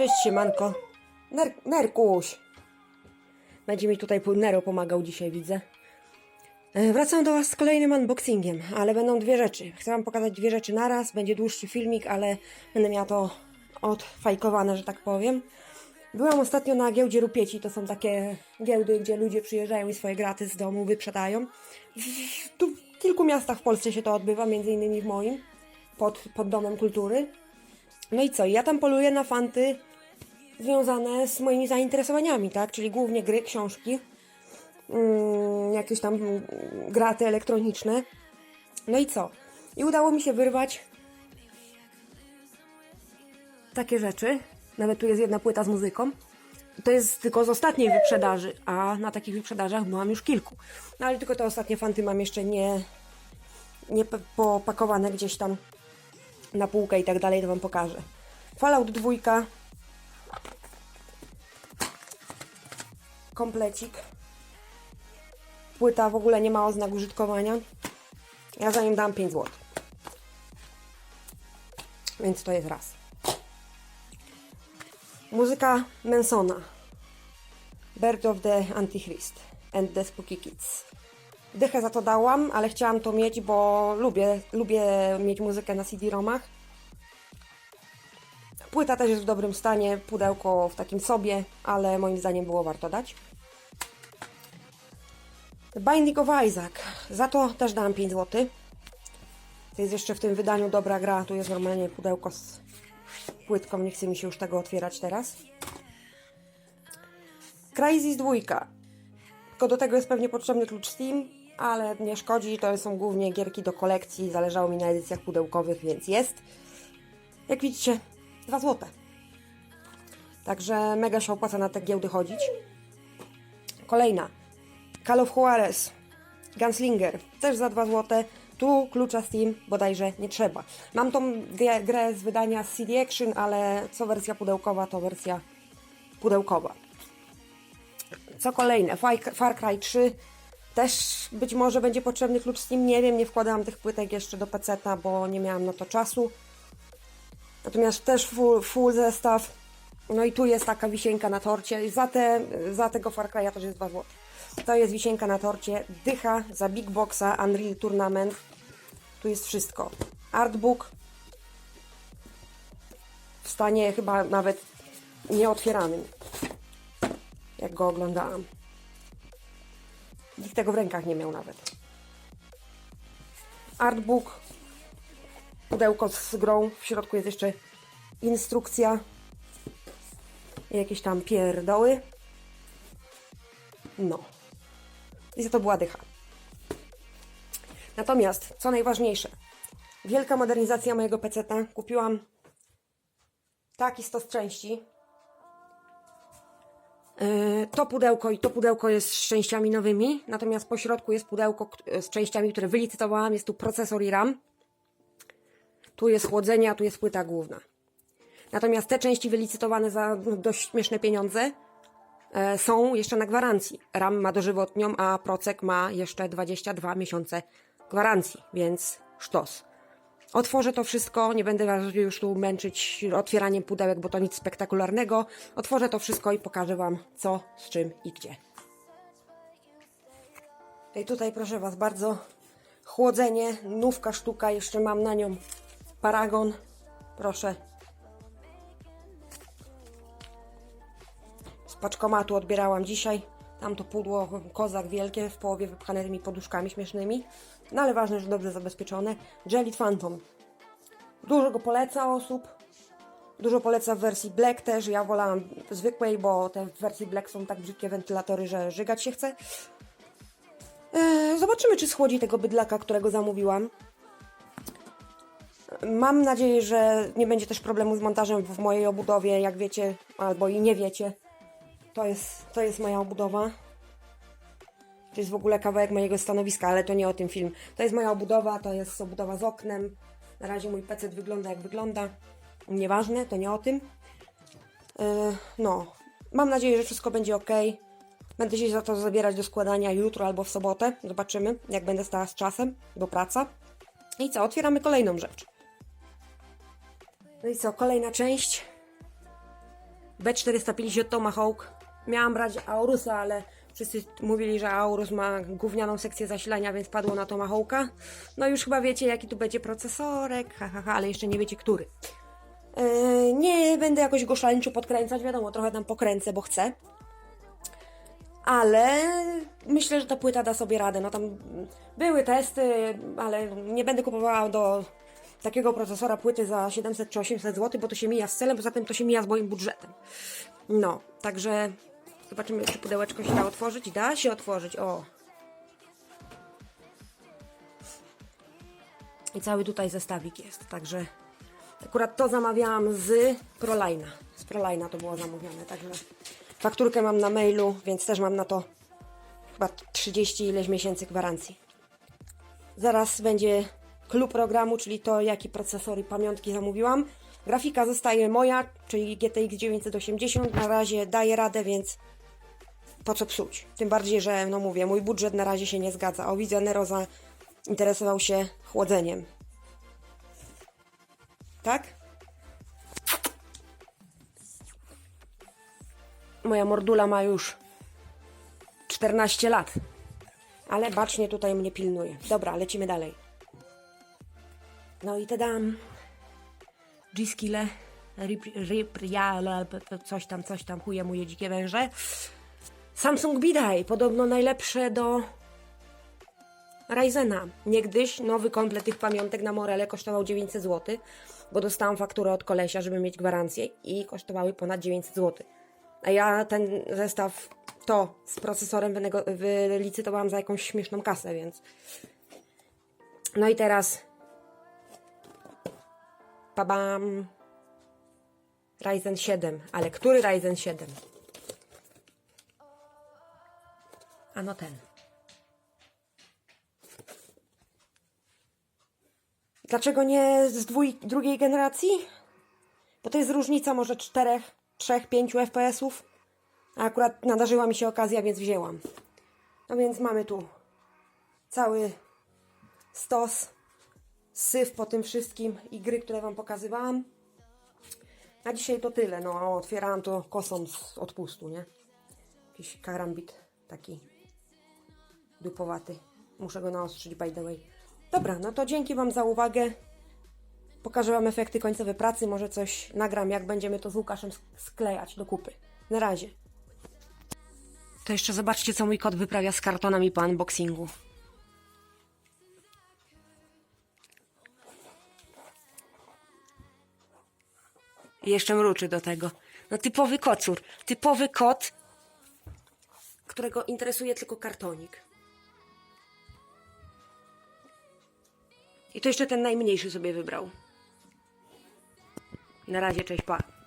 Cześć siemanko. Ner Nerkuś. Będzie mi tutaj Nero pomagał dzisiaj, widzę. E, Wracam do Was z kolejnym unboxingiem, ale będą dwie rzeczy. Chcę Wam pokazać dwie rzeczy naraz. Będzie dłuższy filmik, ale będę miała to odfajkowane, że tak powiem. Byłam ostatnio na giełdzie Rupieci. To są takie giełdy, gdzie ludzie przyjeżdżają i swoje graty z domu wyprzedają. W, tu w kilku miastach w Polsce się to odbywa, między innymi w moim, pod, pod Domem Kultury. No i co? Ja tam poluję na fanty związane z moimi zainteresowaniami, tak? Czyli głównie gry, książki, mm, jakieś tam graty elektroniczne. No i co? I udało mi się wyrwać takie rzeczy. Nawet tu jest jedna płyta z muzyką. To jest tylko z ostatniej wyprzedaży, a na takich wyprzedażach byłam już kilku. No ale tylko te ostatnie fanty mam jeszcze nie, nie popakowane gdzieś tam na półkę i tak dalej, to Wam pokażę. Fallout 2. Komplecik. Płyta w ogóle nie ma oznak użytkowania. Ja za nim dam 5 zł. Więc to jest raz. Muzyka Mansona. Bird of the Antichrist and the Spooky Kids. Dychę za to dałam, ale chciałam to mieć, bo lubię, lubię mieć muzykę na CD-romach. Płyta też jest w dobrym stanie, pudełko w takim sobie, ale moim zdaniem było warto dać. Binding of Isaac. Za to też dałam 5 zł. To jest jeszcze w tym wydaniu dobra gra. Tu jest normalnie pudełko z płytką. Nie chce mi się już tego otwierać teraz. Crysis 2. Tylko do tego jest pewnie potrzebny klucz Steam, ale nie szkodzi. To są głównie gierki do kolekcji. Zależało mi na edycjach pudełkowych, więc jest. Jak widzicie, 2 zł. Także mega się opłaca na te giełdy chodzić. Kolejna. Call of Juarez. Gunslinger. Też za 2 zł. Tu klucza Steam bodajże nie trzeba. Mam tą grę, z wydania CD Action, ale co wersja pudełkowa, to wersja pudełkowa. Co kolejne? Far, Cry 3 też być może będzie potrzebny klucz Steam. Nie wiem, nie wkładałam tych płytek jeszcze do PC-ta, bo nie miałam na to czasu. Natomiast też full, full zestaw. No i tu jest taka wisienka na torcie. Za, te, za tego Far Cry'a też jest 2 zł. To jest wisienka na torcie. Dycha za Big Boxa Unreal Tournament. Tu jest wszystko. Artbook. W stanie chyba nawet nieotwieranym. Jak go oglądałam. Nikt tego w rękach nie miał nawet. Artbook pudełko z grą. W środku jest jeszcze instrukcja. Jakieś tam pierdoły. No. I za to była dycha. Natomiast, co najważniejsze, wielka modernizacja mojego PC-ta. Kupiłam taki stos części. Yy, To pudełko i to pudełko jest z częściami nowymi, natomiast po środku jest pudełko z częściami, które wylicytowałam. Jest tu procesor i RAM. Tu jest chłodzenie, a tu jest płyta główna. Natomiast te części wylicytowane za no, dość śmieszne pieniądze e, są jeszcze na gwarancji. RAM ma dożywotnią, a Procek ma jeszcze 22 miesiące gwarancji, więc sztos. Otworzę to wszystko, nie będę was już tu męczyć otwieraniem pudełek, bo to nic spektakularnego. Otworzę to wszystko i pokażę Wam co, z czym i gdzie. I tutaj proszę Was bardzo, chłodzenie, nówka sztuka, jeszcze mam na nią paragon. Proszę. Z paczkomatu odbierałam dzisiaj. Tam to pudło kozak wielkie, w połowie wypchane tymi poduszkami śmiesznymi. No ale ważne, że dobrze zabezpieczone. Jelly Phantom. Dużo go poleca osób. Dużo poleca w wersji Black też. Ja wolałam zwykłej, bo te w wersji Black są tak brzydkie wentylatory, że żygać się chce. Eee, zobaczymy, czy schłodzi tego bydlaka, którego zamówiłam. Mam nadzieję, że nie będzie też problemu z montażem w mojej obudowie, jak wiecie, albo i nie wiecie. To jest, to jest moja obudowa. To jest w ogóle kawałek mojego stanowiska, ale to nie o tym film. To jest moja obudowa, to jest obudowa z oknem. Na razie mój PC wygląda jak wygląda. Nieważne, to nie o tym. Yy, no, mam nadzieję, że wszystko będzie ok. Będę się za to zabierać do składania jutro albo w sobotę. Zobaczymy, jak będę stała z czasem, bo praca. I co, otwieramy kolejną rzecz. No i co, kolejna część. B450 Tomahawk. Miałam brać Aurusa, ale wszyscy mówili, że Aurus ma gównianą sekcję zasilania, więc padło na Tomahawka. No już chyba wiecie, jaki tu będzie procesorek, ha, ha, ha, ale jeszcze nie wiecie, który. Yy, nie będę jakoś go szaleńczo podkręcać, wiadomo, trochę tam pokręcę, bo chcę. Ale myślę, że ta płyta da sobie radę. No tam były testy, ale nie będę kupowała do takiego procesora płyty za 700 czy 800 zł, bo to się mija z celem, poza tym to się mija z moim budżetem. No, także zobaczymy, czy pudełeczko się da otworzyć. Da się otworzyć, o. I cały tutaj zestawik jest, także akurat to zamawiałam z Prolina. Z Prolina to było zamówione, także fakturkę mam na mailu, więc też mam na to chyba 30 ileś miesięcy gwarancji. Zaraz będzie klub programu, czyli to, jaki procesor i pamiątki zamówiłam. Grafika zostaje moja, czyli GTX 980. Na razie daje radę, więc po co psuć? Tym bardziej, że, no mówię, mój budżet na razie się nie zgadza. O, widzę, Nero zainteresował się chłodzeniem. Tak? Moja mordula ma już 14 lat. Ale bacznie tutaj mnie pilnuje. Dobra, lecimy dalej. No i te dam. G-skille. Rip, rip, ja, coś tam, coś tam, chuje muje dzikie węże. Samsung Bidai, podobno najlepsze do Ryzena. Niegdyś nowy komplet tych pamiątek na Morele kosztował 900 zł, bo dostałam fakturę od kolesia, żeby mieć gwarancję i kosztowały ponad 900 zł. A ja ten zestaw, to z procesorem wylicytowałam za jakąś śmieszną kasę, więc... No i teraz... Babam... Ryzen 7. Ale który Ryzen 7? A no ten. Dlaczego nie z dwój, drugiej generacji? Bo to jest różnica może 4, 3, 5 FPS-ów. A akurat nadarzyła mi się okazja, więc wzięłam. No więc mamy tu cały stos, syf po tym wszystkim i gry, które Wam pokazywałam. Na dzisiaj to tyle. No, otwierałam to kosą z odpustu, nie? Jakiś karambit taki dupowaty. Muszę go naostrzyć, by the way. Dobra, no to dzięki Wam za uwagę. Pokażę Wam efekty końcowe pracy. Może coś nagram, jak będziemy to z Łukaszem sk- sklejać do kupy. Na razie. To jeszcze zobaczcie, co mój kot wyprawia z kartonami po unboxingu. I jeszcze mruczy do tego. No typowy kocur. Typowy kot, którego interesuje tylko kartonik. I to jeszcze ten najmniejszy sobie wybrał. Na razie, cześć, pa.